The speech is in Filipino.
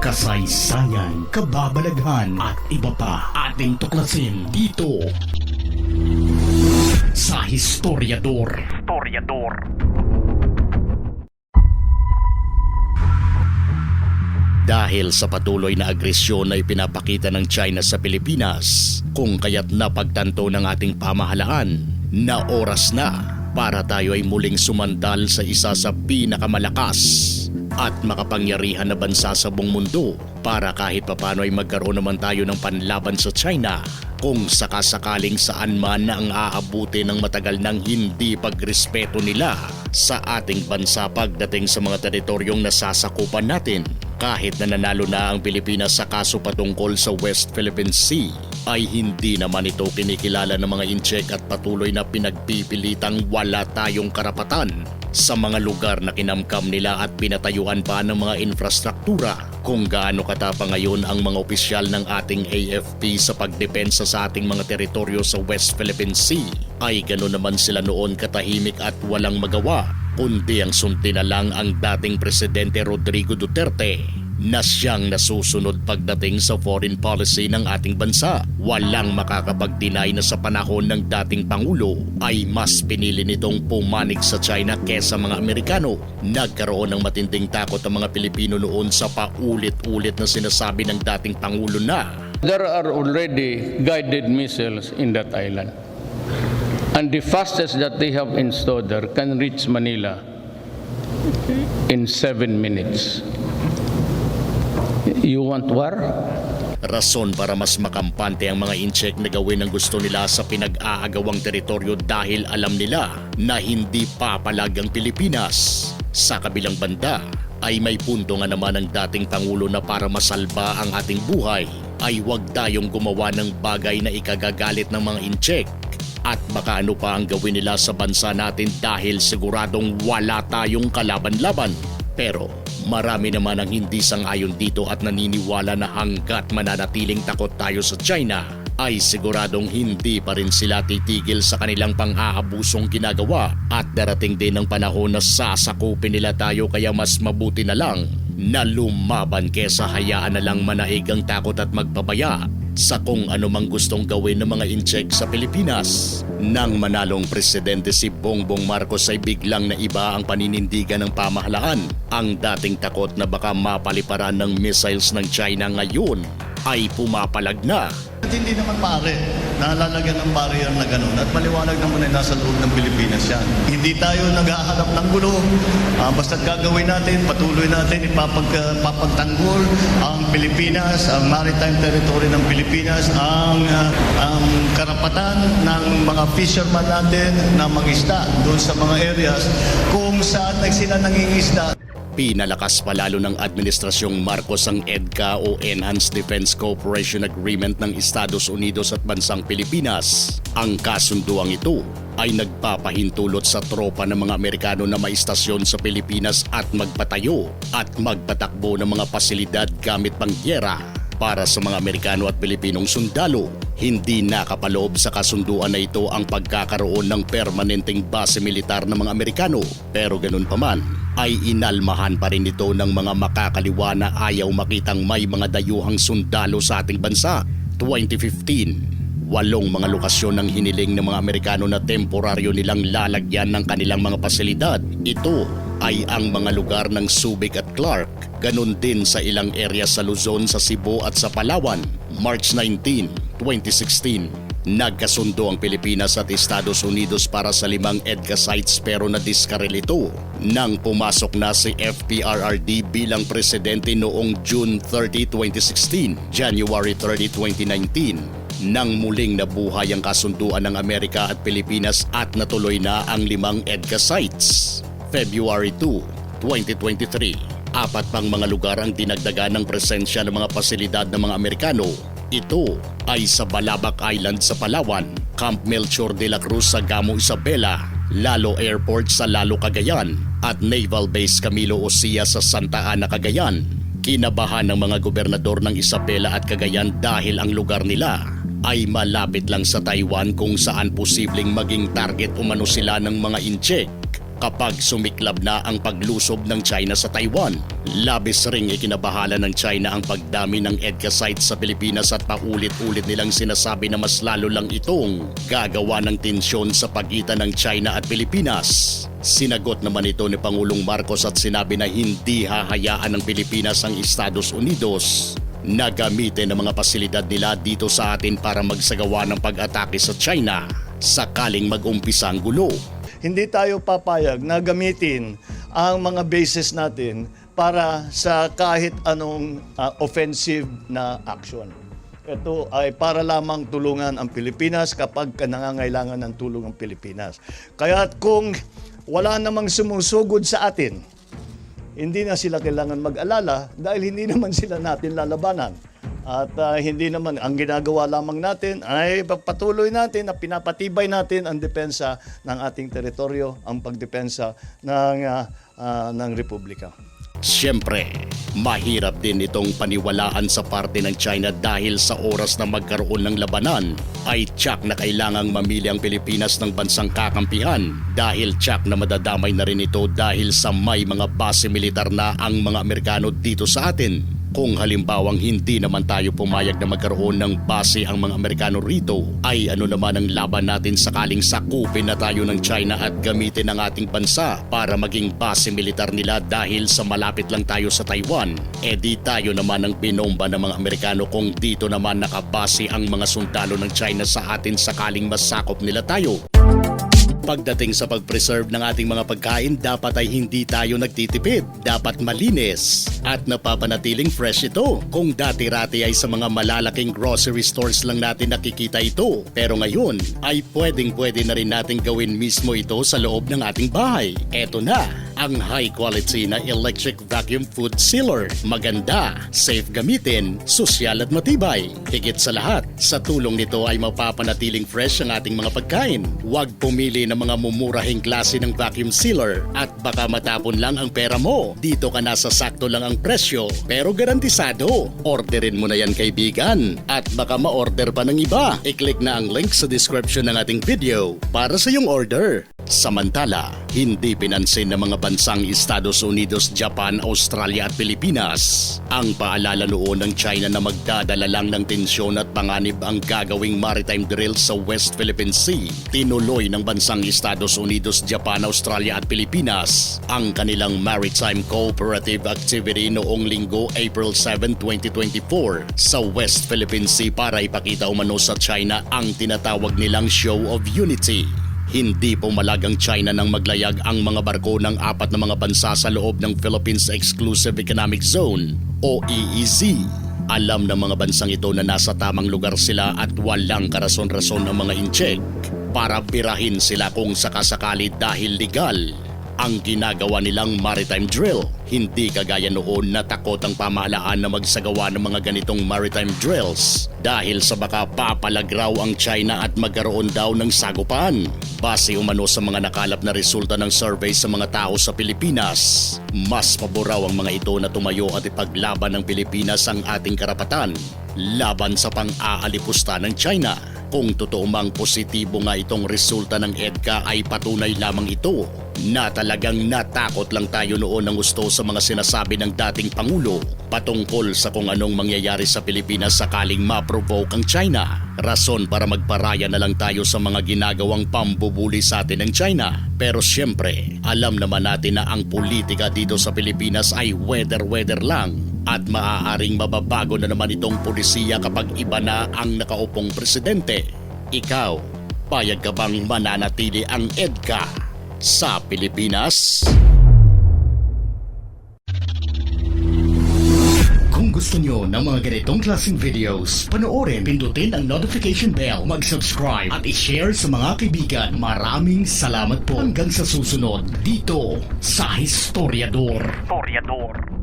kasaysayan, kababalaghan at iba pa ating tuklasin dito sa Historiador. Historiador. Dahil sa patuloy na agresyon na ipinapakita ng China sa Pilipinas, kung kaya't napagtanto ng ating pamahalaan na oras na para tayo ay muling sumandal sa isa sa pinakamalakas at makapangyarihan na bansa sa buong mundo para kahit papano ay magkaroon naman tayo ng panlaban sa China kung sakasakaling saan man ang aabuti ng matagal ng hindi pagrespeto nila sa ating bansa pagdating sa mga teritoryong nasasakupan natin. Kahit na nanalo na ang Pilipinas sa kaso patungkol sa West Philippine Sea, ay hindi naman ito kinikilala ng mga incheck at patuloy na pinagpipilitang wala tayong karapatan sa mga lugar na kinamkam nila at pinatayuan pa ng mga infrastruktura. Kung gaano katapa ngayon ang mga opisyal ng ating AFP sa pagdepensa sa ating mga teritoryo sa West Philippine Sea ay gano'n naman sila noon katahimik at walang magawa kundi ang sunti na lang ang dating Presidente Rodrigo Duterte na siyang nasusunod pagdating sa foreign policy ng ating bansa. Walang makakapag-deny na sa panahon ng dating Pangulo ay mas pinili nitong pumanig sa China kesa mga Amerikano. Nagkaroon ng matinding takot ang mga Pilipino noon sa paulit-ulit na sinasabi ng dating Pangulo na There are already guided missiles in that island. And the fastest that they have installed there can reach Manila in seven minutes. You want war? Rason para mas makampante ang mga incheck na gawin ang gusto nila sa pinag-aagawang teritoryo dahil alam nila na hindi papalag ang Pilipinas. Sa kabilang banda ay may punto nga naman ang dating Pangulo na para masalba ang ating buhay ay huwag tayong gumawa ng bagay na ikagagalit ng mga incheck at baka ano pa ang gawin nila sa bansa natin dahil siguradong wala tayong kalaban-laban. Pero marami naman ang hindi sang-ayon dito at naniniwala na hanggat mananatiling takot tayo sa China ay siguradong hindi pa rin sila titigil sa kanilang pang-aabusong ginagawa at darating din ang panahon na sasakupin nila tayo kaya mas mabuti na lang na lumaban kesa hayaan na lang manaig ang takot at magpabaya sa kung anumang gustong gawin ng mga incheck sa Pilipinas. Nang manalong presidente si Bongbong Marcos ay biglang na iba ang paninindigan ng pamahalaan. Ang dating takot na baka mapaliparan ng missiles ng China ngayon ay pumapalag na. At hindi naman maaari na lalagyan ng barrier na gano'n at maliwanag naman ay nasa loob ng Pilipinas yan. Hindi tayo naghahanap ng gulo. Uh, basta gagawin natin, patuloy natin ipapag, papagtanggol ang Pilipinas, ang maritime territory ng Pilipinas, ang, ah, ang karapatan ng mga fisherman natin na mag-isda doon sa mga areas kung saan sila nangingisda. Pinalakas pa lalo ng Administrasyong Marcos ang EDCA o Enhanced Defense Cooperation Agreement ng Estados Unidos at Bansang Pilipinas. Ang kasunduang ito ay nagpapahintulot sa tropa ng mga Amerikano na maistasyon sa Pilipinas at magpatayo at magpatakbo ng mga pasilidad gamit pangyera para sa mga Amerikano at Pilipinong sundalo. Hindi nakapaloob sa kasunduan na ito ang pagkakaroon ng permanenteng base militar ng mga Amerikano. Pero ganun pa man, ay inalmahan pa rin ito ng mga makakaliwa na ayaw makitang may mga dayuhang sundalo sa ating bansa. 2015, walong mga lokasyon ng hiniling ng mga Amerikano na temporaryo nilang lalagyan ng kanilang mga pasilidad. Ito ay ang mga lugar ng Subic at Clark. Ganon din sa ilang area sa Luzon, sa Cebu at sa Palawan. March 19, 2016, Nagkasundo ang Pilipinas at Estados Unidos para sa limang EDCA sites pero nadiskaril ito nang pumasok na si FPRRD bilang presidente noong June 30, 2016, January 30, 2019 nang muling nabuhay ang kasunduan ng Amerika at Pilipinas at natuloy na ang limang EDCA sites. February 2, 2023, apat pang mga lugar ang dinagdagan ng presensya ng mga pasilidad ng mga Amerikano ito ay sa Balabac Island sa Palawan, Camp Melchor de la Cruz sa Gamo Isabela, Lalo Airport sa Lalo Cagayan at Naval Base Camilo Osia sa Santa Ana Cagayan. Kinabahan ng mga gobernador ng Isabela at Cagayan dahil ang lugar nila ay malapit lang sa Taiwan kung saan posibleng maging target umano sila ng mga incheck kapag sumiklab na ang paglusob ng China sa Taiwan. Labis ring ikinabahala ng China ang pagdami ng EDCA sites sa Pilipinas at paulit-ulit nilang sinasabi na mas lalo lang itong gagawa ng tensyon sa pagitan ng China at Pilipinas. Sinagot naman ito ni Pangulong Marcos at sinabi na hindi hahayaan ng Pilipinas ang Estados Unidos na gamitin ang mga pasilidad nila dito sa atin para magsagawa ng pag-atake sa China sakaling mag-umpisa ang gulo. Hindi tayo papayag na gamitin ang mga bases natin para sa kahit anong ah, offensive na action. Ito ay para lamang tulungan ang Pilipinas kapag ka nangangailangan ng tulong ang Pilipinas. Kaya kung wala namang sumusugod sa atin, hindi na sila kailangan mag-alala dahil hindi naman sila natin lalabanan. At ah, hindi naman, ang ginagawa lamang natin ay pagpatuloy natin na pinapatibay natin ang depensa ng ating teritoryo, ang pagdepensa ng, ah, ah, ng Republika. Siyempre, mahirap din itong paniwalaan sa parte ng China dahil sa oras na magkaroon ng labanan ay tsak na kailangang mamili ang Pilipinas ng bansang kakampihan dahil tsak na madadamay na rin ito dahil sa may mga base militar na ang mga Amerikano dito sa atin. Kung halimbawang hindi naman tayo pumayag na magkaroon ng base ang mga Amerikano rito, ay ano naman ang laban natin sakaling sakupin na tayo ng China at gamitin ang ating bansa para maging base militar nila dahil sa malapit lang tayo sa Taiwan. E di tayo naman ang binomba ng mga Amerikano kung dito naman nakabase ang mga sundalo ng China sa atin sakaling masakop nila tayo. Pagdating sa pag-preserve ng ating mga pagkain, dapat ay hindi tayo nagtitipid. Dapat malinis at napapanatiling fresh ito. Kung dati-rati ay sa mga malalaking grocery stores lang natin nakikita ito. Pero ngayon ay pwedeng-pwede na rin natin gawin mismo ito sa loob ng ating bahay. Eto na, ang high quality na electric vacuum food sealer. Maganda, safe gamitin, sosyal at matibay. Higit sa lahat, sa tulong nito ay mapapanatiling fresh ang ating mga pagkain. Huwag pumili ng mga mumurahing klase ng vacuum sealer at baka matapon lang ang pera mo. Dito ka nasa sakto lang ang presyo pero garantisado. Orderin mo na yan kaibigan at baka ma-order pa ng iba. I-click na ang link sa description ng ating video para sa iyong order. Samantala, hindi pinansin ng mga bansang Estados Unidos, Japan, Australia at Pilipinas ang paalala noon ng China na magdadala lang ng tensyon at panganib ang gagawing maritime drill sa West Philippine Sea. Tinuloy ng bansang Estados Unidos, Japan, Australia at Pilipinas ang kanilang maritime cooperative activity noong linggo April 7, 2024 sa West Philippine Sea para ipakita umano sa China ang tinatawag nilang Show of Unity. Hindi pumalag ang China nang maglayag ang mga barko ng apat na mga bansa sa loob ng Philippines Exclusive Economic Zone o EEZ. Alam ng mga bansang ito na nasa tamang lugar sila at walang karason-rason ang mga incheck para birahin sila kung sakasakali dahil legal ang ginagawa nilang maritime drill. Hindi kagaya noon na takot ang pamahalaan na magsagawa ng mga ganitong maritime drills dahil sa baka papalag raw ang China at magkaroon daw ng sagupan. Base umano sa mga nakalap na resulta ng survey sa mga tao sa Pilipinas, mas paboraw ang mga ito na tumayo at ipaglaban ng Pilipinas ang ating karapatan laban sa pang-aalipusta ng China. Kung totoo mang positibo nga itong resulta ng EDCA ay patunay lamang ito na talagang natakot lang tayo noon ng gusto sa mga sinasabi ng dating Pangulo patungkol sa kung anong mangyayari sa Pilipinas sakaling ma-provoke ang China. Rason para magparaya na lang tayo sa mga ginagawang pambubuli sa atin ng China. Pero siyempre, alam naman natin na ang politika dito sa Pilipinas ay weather-weather lang at maaaring mababago na naman itong polisiya kapag iba na ang nakaupong presidente. Ikaw, payag ka bang mananatili ang EDCA sa Pilipinas? Kung gusto nyo ng mga ganitong klaseng videos, panoorin, pindutin ang notification bell, mag-subscribe at i-share sa mga kaibigan. Maraming salamat po hanggang sa susunod dito sa Historiador. Historiador.